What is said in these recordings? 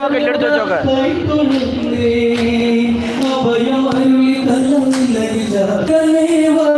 കല്ലെടുത്ത് വെച്ചോക്കെ. ഉദയകിരണത്തിൽ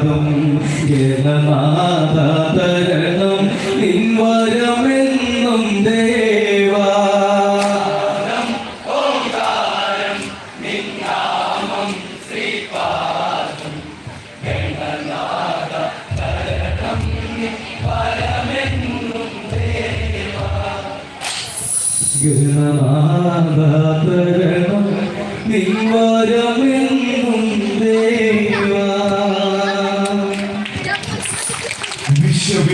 ശ്രീപാദം ജനനാദരണം നിൻവരമെന്നും ദേവാ.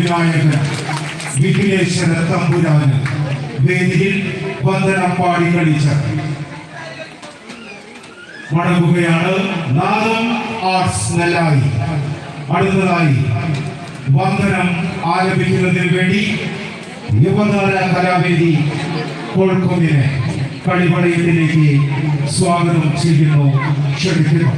വിശ്വവിനായകൻ വിഘ്നേശ്വര തമ്പുരാന് വേദിയിൽ വന്ദനം പാടി കളിച്ച. മടങ്ങുകയാണ് നാദം ആർട്സ് നെല്ലായി. അടുത്തതായി വന്ദനം ആലപിക്കുന്നതിന് വേണ്ടി യുവതാര കലാവേദി കോഴിക്കോടിനെ കളിവളയത്തിലേക്ക് സ്വാഗതം ചെയ്യുന്നു. ക്ഷണിക്കുന്നു.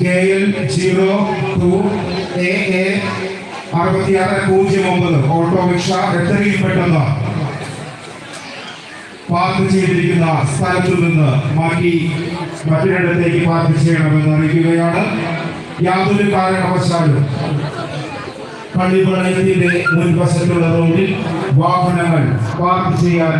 K L zero two A A അറുപത്തിയാറ് പൂജ്യം ഒമ്പത്. ഓട്ടോറിക്ഷ എത്രയിൽപ്പെട്ടെന്ന് പാർക്ക് ചെയ്തിരിക്കുന്ന സ്ഥലത്തു നിന്ന് മാറ്റി മറ്റൊരിടത്തേക്ക് പാർക്ക് ചെയ്യണമെന്ന് അറിയിക്കുകയാണ്. യാതൊരു കാരണവശാലും പള്ളിപ്പണയത്തിന്റെ മുൻവശത്തുള്ള റോഡിൽ വാഹനങ്ങൾ പാർക്ക് ചെയ്യാൻ